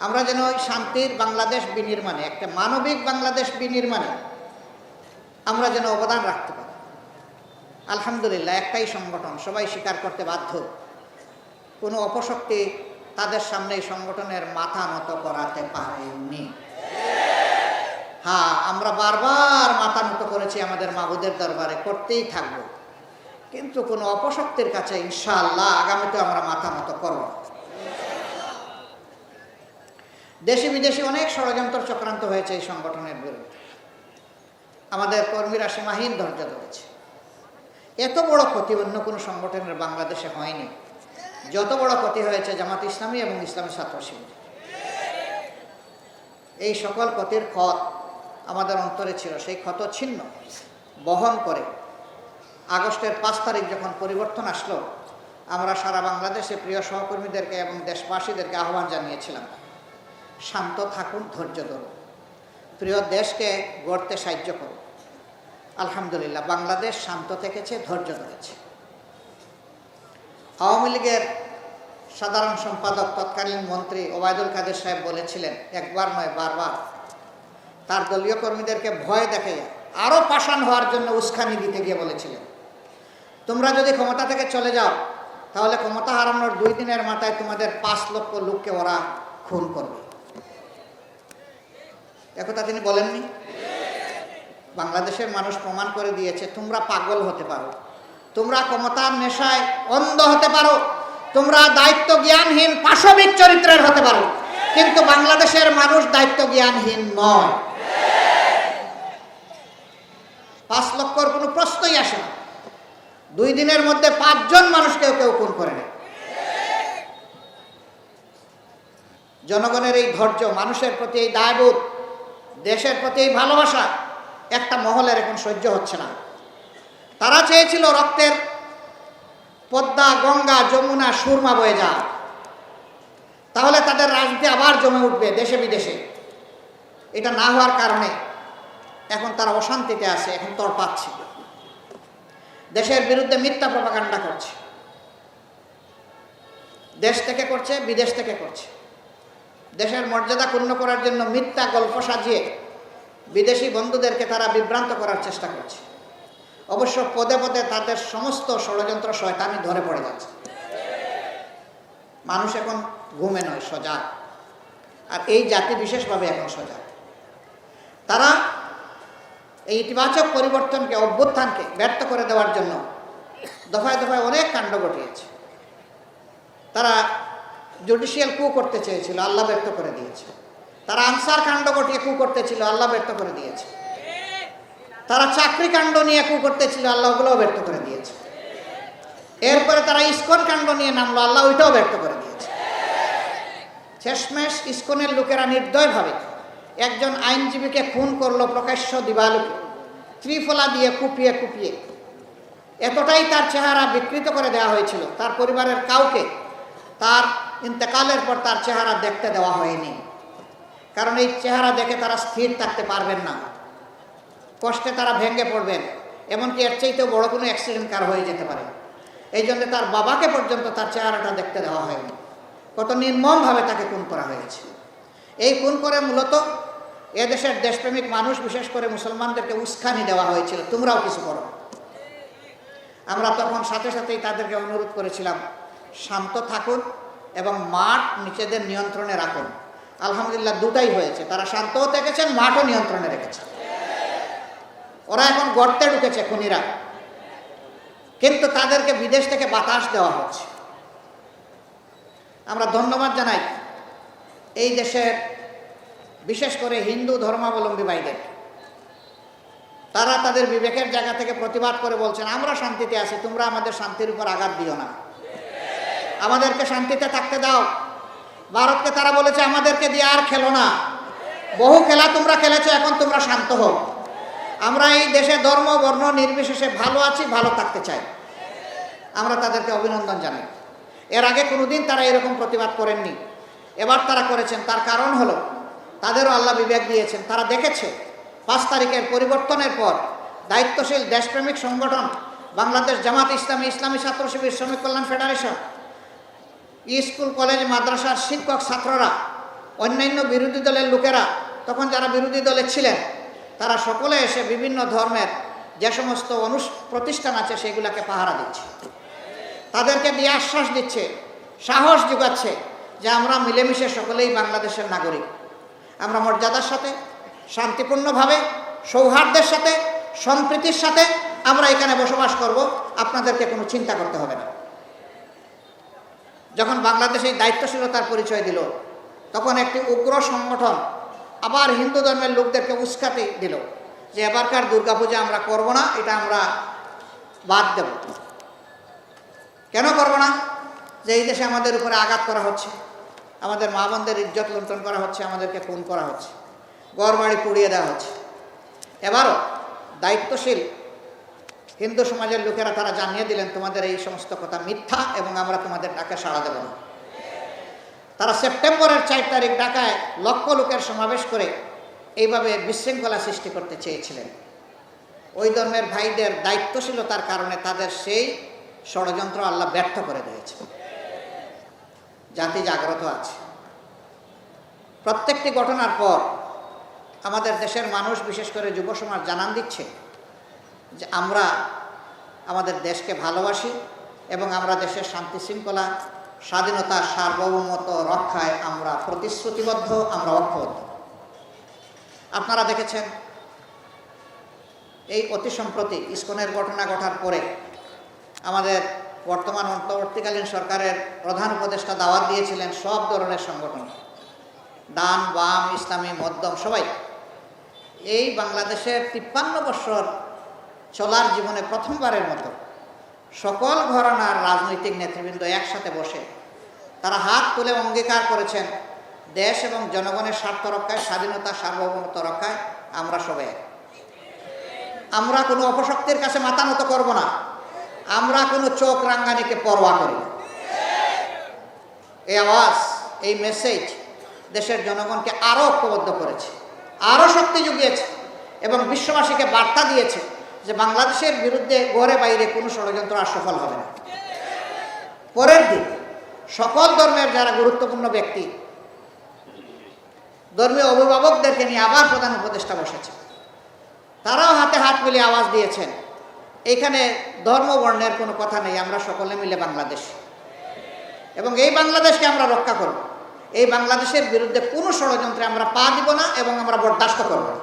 আমরা যেন ওই শান্তির বাংলাদেশ বিনির্মাণে, একটা মানবিক বাংলাদেশ বিনির্মাণে আমরা যেন অবদান রাখতে পারি। আলহামদুলিল্লাহ, একটাই সংগঠন, সবাই স্বীকার করতে বাধ্য। কোনো অপশক্তি তাদের সামনে এই সংগঠনের মাথা নত করাতে পারেনি। হ্যাঁ আমরা বারবার মাথা নত করেছি আমাদের মাবুদের দরবারে, করতেই থাকব। কিন্তু কোনো অপশক্তির কাছে ইনশাআল্লাহ আগামীতে আমরা মাথা নত করব দেশি বিদেশি অনেক ষড়যন্ত্র চক্রান্ত হয়েছে এই সংগঠনের বিরুদ্ধে। আমাদের কর্মীরা সীমাহীন ধৈর্য ধরেছে। এত বড় ক্ষতি অন্য কোনো সংগঠনের বাংলাদেশে হয়নি। যত বড় ক্ষতি হয়েছে জামাত ইসলামী এবং ইসলামী ছাত্র শিবির। এই সকল ক্ষতির ক্ষত আমাদের অন্তরে ছিল, সেই ক্ষত ছিন্ন, বহন করে আগস্টের পাঁচ তারিখ যখন পরিবর্তন আসলো, আমরা সারা বাংলাদেশে প্রিয় সহকর্মীদেরকে এবং দেশবাসীদেরকে আহ্বান জানিয়েছিলাম। শান্ত থাকুন, ধৈর্য ধরুন। প্রিয় দেশকে গড়তে সাহায্য করুন। আলহামদুলিল্লাহ, বাংলাদেশ শান্ত থেকেছে, ধৈর্য ধরেছে। আওয়ামী লীগের সাধারণ সম্পাদক তৎকালীন মন্ত্রী ওবায়দুল কাদের সাহেব বলেছিলেন, একবার নয়, বারবার। তার দলীয় কর্মীদেরকে ভয় দেখে আরও পাষাণ হওয়ার জন্য উস্কানি দিতে গিয়ে বলেছিলেন, তোমরা যদি ক্ষমতা থেকে চলে যাও, তাহলে ক্ষমতা হারানোর দুই দিনের মাথায় তোমাদের পাঁচ লক্ষ লোককে ওরা খুন করবে। একথা তিনি বলেননি? বাংলাদেশের মানুষ প্রমাণ করে দিয়েছে, তোমরা পাগল হতে পারো। তোমরা ক্ষমতার নেশায় অন্ধ হতে পারো। তোমরা দায়িত্ব জ্ঞানহীন পাশবিক চরিত্রের হতে পারো। কিন্তু বাংলাদেশের মানুষ দায়িত্ব জ্ঞানহীন নয়। পাঁচ লক্ষর কোনো প্রশ্নই আসে না। দুই দিনের মধ্যে পাঁচজন মানুষকেও কেউ খুন করে নেয় জনগণের এই ধৈর্য, মানুষের প্রতি এই দায়বোধ দেশের প্রতি এই ভালোবাসা একটা মহলের এখন সহ্য হচ্ছে না। তারা চেয়েছিল রক্তের পদ্মা, গঙ্গা, যমুনা, সুরমা বয়ে যা তাহলে তাদের রাজনীতি আবার জমে উঠবে দেশে বিদেশে। এটা না হওয়ার কারণে এখন তারা অশান্তিতে আছে, এখন তর পাচ্ছে। দেশের বিরুদ্ধে মিথ্যা প্রপাকাণ্ডা করছে। দেশ থেকে করছে, বিদেশ থেকে করছে। দেশের মর্যাদা ক্ষুণ্ণ করার জন্য মিথ্যা গল্প সাজিয়ে বিদেশি বন্ধুদেরকে তারা বিভ্রান্ত করার চেষ্টা করছে। অবশ্য পদে পদে তাদের সমস্ত ষড়যন্ত্র শয়তানি ধরে পড়ে যাচ্ছে। মানুষ এখন ঘুমে নয়, সজাগ। আর এই জাতি বিশেষভাবে এখন সজাগ। তারা এই ইতিবাচক পরিবর্তনকে, অভ্যুত্থানকে ব্যর্থ করে দেওয়ার জন্য দফায় দফায় অনেক কাণ্ড ঘটিয়েছে। তারা জুডিশিয়াল কু করতে চেয়েছিল, আল্লাহ ব্যর্থ করে দিয়েছে। তারা আনসার কাণ্ড ঘটিয়ে কু করতেছিল, আল্লাহ ব্যর্থ করে দিয়েছে। তারা চাকরি কাণ্ড নিয়ে কু করতেছিল, আল্লাহ ওগুলোও ব্যর্থ করে দিয়েছে। এরপরে তারা ইস্কন কাণ্ড নিয়ে নামলো, আল্লাহ ওইটাও ব্যর্থ করে দিয়েছে। শেষমেশ ইস্কনের লোকেরা নির্দয়ভাবে একজন আইনজীবীকে খুন করল প্রকাশ্য দিবালুকে, ত্রিফলা দিয়ে কুপিয়ে কুপিয়ে। এতটাই তার চেহারা বিকৃত করে দেওয়া হয়েছিল, তার পরিবারের কাউকে তার ইন্তেকালের পর তার চেহারা দেখতে দেওয়া হয়নি। কারণ এই চেহারা দেখে তারা স্থির থাকতে পারবেন না। কষ্টে তারা ভেঙে পড়বেন। এমনকি এর চাইতেও বড় কোনো অ্যাক্সিডেন্ট কার হয়ে যেতে পারে। এই জন্য তার বাবাকে পর্যন্ত তার চেহারাটা দেখতে দেওয়া হয়নি। কত নির্মমভাবে তাকে খুন করা হয়েছে। এই খুন করে মূলত এদেশের দেশপ্রেমিক মানুষ, বিশেষ করে মুসলমানদেরকে উস্কানি দেওয়া হয়েছিল। তোমরাও কিছু করো। আমরা তখন সাথে সাথেই তাদেরকে অনুরোধ করেছিলাম, শান্ত থাকুন এবং মাঠ নিজেদের নিয়ন্ত্রণে রাখুন। আলহামদুলিল্লাহ দুটাই হয়েছে। তারা শান্তও থেকেছেন, মাঠও নিয়ন্ত্রণে রেখেছে ওরা এখন গর্তে ঢুকেছে খুনিরা। কিন্তু তাদেরকে বিদেশ থেকে বাতাস দেওয়া হচ্ছে। আমরা ধন্যবাদ জানাই এই দেশের, বিশেষ করে হিন্দু ধর্মাবলম্বী ভাইদের। তারা তাদের বিবেকের জায়গা থেকে প্রতিবাদ করে বলছেন, আমরা শান্তিতে আছি, তোমরা আমাদের শান্তির উপর আঘাত দিও না। আমাদেরকে শান্তিতে থাকতে দাও। ভারতকে তারা বলেছে, আমাদেরকে দিয়ে আর খেলো না। বহু খেলা তোমরা খেলেছো, এখন তোমরা শান্ত হও। আমরা এই দেশে ধর্ম, বর্ণ, নির্বিশেষে ভালো আছি, ভালো থাকতে চাই। আমরা তাদেরকে অভিনন্দন জানাই। এর আগে কোনোদিন তারা এরকম প্রতিবাদ করেননি। এবার তারা করেছেন। তার কারণ হলো, তাদেরও আল্লাহ বিবেক দিয়েছেন। তারা দেখেছে, পাঁচ তারিখের পরিবর্তনের পর দায়িত্বশীল দেশপ্রেমিক সংগঠন, বাংলাদেশ জামাত ইসলামী ইসলামী ছাত্র শিবির, শ্রমিক কল্যাণ ফেডারেশন স্কুল, কলেজ, মাদ্রাসার শিক্ষক ছাত্ররা, অন্যান্য বিরোধী দলের লোকেরা, তখন যারা বিরোধী দলে ছিলেন, তারা সকলে এসে বিভিন্ন ধর্মের যে সমস্ত অনুষ, প্রতিষ্ঠান আছে সেগুলোকে পাহারা দিচ্ছে। তাদেরকে দিয়ে আশ্বাস দিচ্ছে, সাহস যোগাচ্ছে যে আমরা মিলেমিশে সকলেই বাংলাদেশের নাগরিক। আমরা মর্যাদার সাথে, শান্তিপূর্ণভাবে, সৌহার্দ্যের সাথে, সম্প্রীতির সাথে আমরা এখানে বসবাস করব, আপনাদেরকে কোনো চিন্তা করতে হবে না। যখন বাংলাদেশ এই দায়িত্বশীলতার পরিচয় দিল, তখন একটি উগ্র সংগঠন আবার হিন্দু ধর্মের লোকদেরকে উস্কাতে দিল যে এবারকার দুর্গাপূজা আমরা করব না, এটা আমরা বাদ দেব। কেন করব না? যে এই দেশে আমাদের উপরে আঘাত করা হচ্ছে, আমাদের মা বোনদের ইজ্জত লুণ্ঠন করা হচ্ছে, আমাদেরকে খুন করা হচ্ছে ঘর বাড়ি পুড়িয়ে দেওয়া হচ্ছে। এবারও দায়িত্বশীল হিন্দু সমাজের লোকেরা তারা জানিয়ে দিলেন, তোমাদের এই সমস্ত কথা মিথ্যা এবং আমরা তোমাদের ডাকে সাড়া দেব না। তারা সেপ্টেম্বরের চার তারিখ ঢাকায় লক্ষ লোকের সমাবেশ করে এইভাবে বিশৃঙ্খলা সৃষ্টি করতে চেয়েছিলেন। ওই ধর্মের ভাইদের দায়িত্বশীলতার কারণে তাদের সেই ষড়যন্ত্র আল্লাহ ব্যর্থ করে দিয়েছে। জাতি জাগ্রত আছে। প্রত্যেকটি ঘটনার পর আমাদের দেশের মানুষ, বিশেষ করে যুব সমাজ জানান দিচ্ছে যে আমরা আমাদের দেশকে ভালোবাসি এবং আমরা দেশের শান্তি শৃঙ্খলা, স্বাধীনতা, সার্বভৌমত্ব রক্ষায় আমরা প্রতিশ্রুতিবদ্ধ, আমরা ঐক্যবদ্ধ। আপনারা দেখেছেন, এই অতি সম্প্রতি ইস্কনের ঘটনা ঘটার পরে আমাদের বর্তমান অন্তর্বর্তীকালীন সরকারের প্রধান উপদেষ্টা দাওয়াত দিয়েছিলেন সব ধরনের সংগঠন। ডান বাম, ইসলামী, মধ্যম, সবাই। এই বাংলাদেশের তিপ্পান্ন বছর চলার জীবনে প্রথমবারের মতো সকল ঘরানার রাজনৈতিক নেতৃবৃন্দ একসাথে বসে তারা হাত তুলে অঙ্গীকার করেছেন, দেশ এবং জনগণের স্বার্থ রক্ষায়, স্বাধীনতা, সার্বভৌমত্ব রক্ষায় আমরা সবাই। আমরা কোনো অপশক্তির কাছে মাথা নত করব না। আমরা কোনো চোখ রাঙ্গানিকে পরোয়া করি না। এই আওয়াজ, এই মেসেজ দেশের জনগণকে আরও ঐক্যবদ্ধ করেছে আরও শক্তি জুগিয়েছে এবং বিশ্ববাসীকে বার্তা দিয়েছে। যে বাংলাদেশের বিরুদ্ধে ঘরে বাইরে কোনো ষড়যন্ত্র আর সফল হবে না। পরের দিন, সকল ধর্মের যারা গুরুত্বপূর্ণ ব্যক্তি, ধর্মীয় অভিভাবকদেরকে নিয়ে আবার প্রধান উপদেষ্টা বসেছে। তারাও হাতে হাত মিলিয়ে আওয়াজ দিয়েছেন, এখানে ধর্ম বর্ণের কোনো কথা নেই, আমরা সকলে মিলে বাংলাদেশ। এবং এই বাংলাদেশকে আমরা রক্ষা করব। এই বাংলাদেশের বিরুদ্ধে কোনো ষড়যন্ত্রে আমরা পা দিব না এবং আমরা বরদাস্ত করব না।